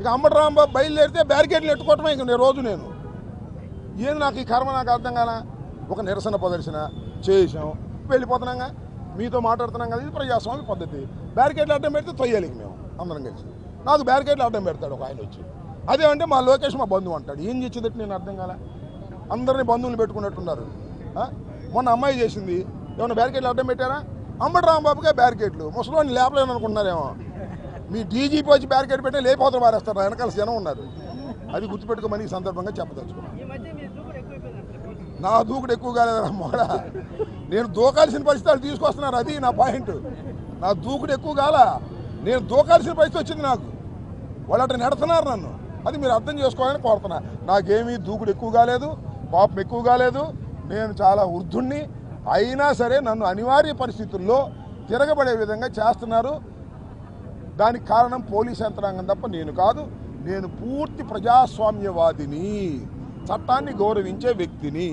ఇక అంబటరాంబాబు బయలుదేరితే బ్యారికేడ్లు ఎట్టుకోవటమే ఇంక నేను రోజు నేను. ఏం నాకు ఈ కర్మ నాకు అర్థం కానా ఒక నిరసన ప్రదర్శన చేసాం వెళ్ళిపోతున్నాగా. మీతో మాట్లాడుతున్నాం కదా ఇది ప్రజాస్వామ్య పద్ధతి. బ్యారికేడ్లు అడ్డం పెడితే తొయ్యాలి మేము అందరం కలిసి. నాకు బ్యారికేడ్లు అడ్డం పెడతాడు ఒక ఆయన వచ్చి. అదే అంటే మా లోకేష్ మా బంధువు అంటాడు. ఏం చేసేదట్టు నేను అర్థం కాలే? అందరినీ బంధువులు పెట్టుకున్నట్టున్నారు. మొన్న అమ్మాయి చేసింది. ఏమన్నా బ్యారికేడ్లు అడ్డం పెట్టారా? అంబటి రాంబాబుగా బ్యారికేడ్లు ముసలివాడిని లేపలేను అనుకుంటున్నారేమో మీ డీజీపీ వచ్చి బ్యారికేడ్ పెట్టి లేకపోతే మారేస్తారు. వెనకాల జనం ఉన్నారు. అది గుర్తుపెట్టుకోమని ఈ సందర్భంగా చెప్పదలుచుకున్నాను. నా దూకుడు ఎక్కువ కాలేదురా మొగడ నేను దూకాల్సిన పరిస్థితులు తీసుకొస్తున్నారు. అది నా పాయింట్. నా దూకుడు ఎక్కువ కాల నేను దూకాల్సిన పరిస్థితి వచ్చింది నాకు. వాళ్ళు అట్లా నెడుతున్నారు నన్ను. అది మీరు అర్థం చేసుకోవాలని కోరుతున్నా. నాకేమీ దూకుడు ఎక్కువ కాలేదు. కోపం ఎక్కువ కాలేదు. నేను చాలా వృద్ధుణ్ణి. అయినా సరే నన్ను అనివార్య పరిస్థితుల్లో తిరగబడే విధంగా చేస్తున్నారు. దానికి కారణం పోలీస్ యంత్రాంగం తప్ప నేను కాదు. నేను పూర్తి ప్రజాస్వామ్యవాదిని చట్టాన్ని గౌరవించే వ్యక్తిని.